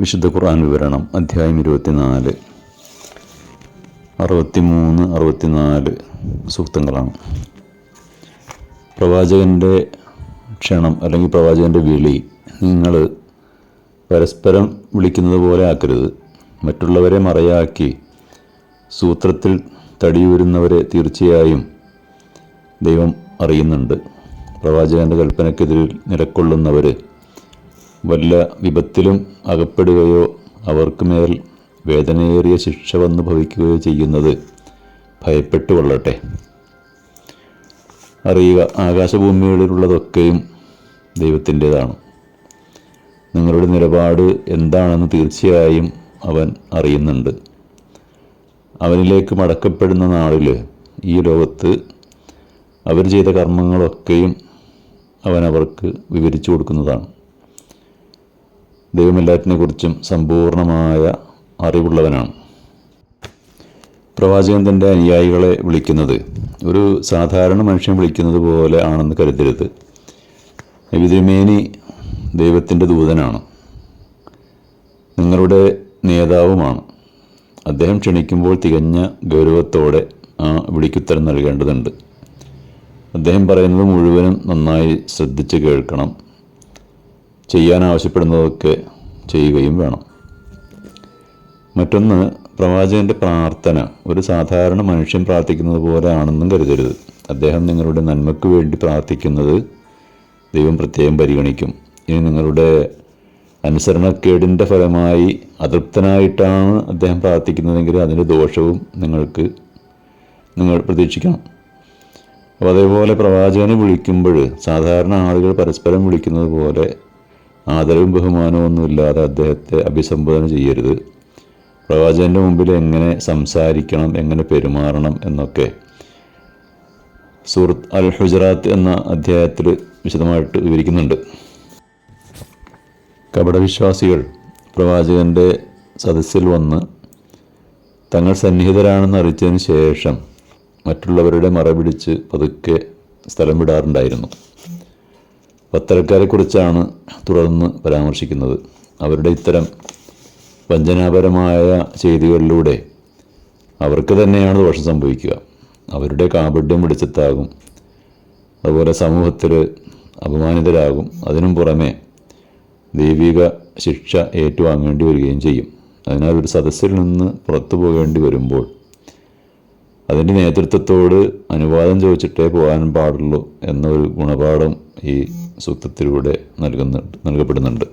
വിശുദ്ധ ഖുർആൻ വിവരണം അധ്യായം ഇരുപത്തിനാല്. അറുപത്തിമൂന്ന് അറുപത്തിനാല് സൂക്തങ്ങളാണ്. പ്രവാചകന്റെ ക്ഷണം അല്ലെങ്കിൽ പ്രവാചകന്റെ വിളി നിങ്ങൾ പരസ്പരം വിളിക്കുന്നത് പോലെ ആക്കരുത്. മറ്റുള്ളവരെ മറയാക്കി സൂത്രത്തിൽ തടിയൂരുന്നവരെ തീർച്ചയായും ദൈവം അറിയുന്നുണ്ട്. പ്രവാചകന്റെ കൽപ്പനക്കെതിരിൽ നിലക്കൊള്ളുന്നവർ വല്ല വിപത്തിലും അകപ്പെടുകയോ അവർക്ക് മേൽ വേദനയേറിയ ശിക്ഷ വന്നു ഭവിക്കുകയോ ചെയ്യുന്നത് ഭയപ്പെട്ടു കൊള്ളട്ടെ. അറിയുക ആകാശഭൂമികളിലുള്ളതൊക്കെയും ദൈവത്തിന്റെതാണ്. നിങ്ങളുടെ നിലപാട് എന്താണെന്ന് തീർച്ചയായും അവൻ അറിയുന്നുണ്ട്. അവനിലേക്ക് മടക്കപ്പെടുന്ന നാളിൽ ഈ ലോകത്ത് അവർ ചെയ്ത കർമ്മങ്ങളൊക്കെയും അവൻ അവർക്ക് വിവരിച്ചു കൊടുക്കുന്നതാണ്. ദൈവം എല്ലാറ്റിനെക്കുറിച്ചും സമ്പൂർണമായ അറിവുള്ളവനാണ്. പ്രവാചകൻ തന്റെ അനുയായികളെ വിളിക്കുന്നത് ഒരു സാധാരണ മനുഷ്യൻ വിളിക്കുന്നത് പോലെ ആണെന്ന് കരുതരുത്. വിതിരുമേനി ദൈവത്തിന്റെ ദൂതനാണ്. നിങ്ങളുടെ നേതാവുമാണ്. അദ്ദേഹം ക്ഷണിക്കുമ്പോൾ തികഞ്ഞ ഗൗരവത്തോടെ ആ വിളിക്കുത്തരം നൽകേണ്ടതുണ്ട്. അദ്ദേഹം പറയുന്നത് മുഴുവനും നന്നായി ശ്രദ്ധിച്ച് കേൾക്കണം. ചെയ്യാൻ ആവശ്യപ്പെടുന്നതൊക്കെ ചെയ്യുകയും വേണം. മറ്റൊന്ന് പ്രവാചകന്റെ പ്രാർത്ഥന. ഒരു സാധാരണ മനുഷ്യൻ പ്രാർത്ഥിക്കുന്നത് പോലെ ആണെന്നും കരുതരുത്. അദ്ദേഹം നിങ്ങളുടെ നന്മയ്ക്ക് വേണ്ടി പ്രാർത്ഥിക്കുന്നത് ദൈവം പ്രത്യേകം പരിഗണിക്കും. ഇനി നിങ്ങളുടെ അനുസരണക്കേടിന്റെ ഫലമായി അതൃപ്തനായിട്ടാണ് അദ്ദേഹം പ്രാർത്ഥിക്കുന്നതെങ്കിൽ അതിന്റെ ദോഷവും നിങ്ങൾക്ക് നിങ്ങൾ പ്രതീക്ഷിക്കണം. അപ്പോൾ അതേപോലെ പ്രവാചകനെ വിളിക്കുമ്പോൾ സാധാരണ ആളുകൾ പരസ്പരം വിളിക്കുന്നത് പോലെ ആദരവും ബഹുമാനമൊന്നുമില്ലാതെ അദ്ദേഹത്തെ അഭിസംബോധന ചെയ്യരുത്. പ്രവാചകന്റെ മുമ്പിൽ എങ്ങനെ സംസാരിക്കണം എങ്ങനെ പെരുമാറണം എന്നൊക്കെ. സൂറത്ത് അൽ ഹുജറാത്ത് എന്ന അധ്യായത്തിൽ വിശദമായിട്ട് വിവരിക്കുന്നുണ്ട്. കപടവിശ്വാസികൾ പ്രവാചകന്റെ സദസ്സിൽ വന്ന് തങ്ങൾ സന്നിഹിതരാണെന്ന് അറിയിച്ചതിന് ശേഷം മറ്റുള്ളവരുടെ മറപിടിച്ച് പതുക്കെ സ്ഥലം വിടാറുണ്ടായിരുന്നു. പത്തരക്കാരെക്കുറിച്ചാണ് തുടർന്ന് പരാമർശിക്കുന്നത്. അവരുടെ ഇത്തരം വഞ്ചനാപരമായ ചെയ്തികളിലൂടെ അവർക്ക് തന്നെയാണ് ദോഷം സംഭവിക്കുക. അവരുടെ കാപഡ്യം പിടിച്ചെത്താകും. അതുപോലെ സമൂഹത്തിൽ അപമാനിതരാകും. അതിനും പുറമെ ദൈവിക ശിക്ഷ ഏറ്റുവാങ്ങേണ്ടി വരികയും ചെയ്യും. അതിനാൽ ഒരു സദസ്സിൽ നിന്ന് പുറത്തു പോകേണ്ടി വരുമ്പോൾ അതിന്റെ നേതൃത്വത്തോട് അനുവാദം ചോദിച്ചിട്ടേ പോകാൻ പാടുള്ളൂ എന്നൊരു ഗുണപാഠം ഈ സൂക്തത്തിലൂടെ നൽകുന്നുണ്ട് നൽകപ്പെടുന്നുണ്ട്.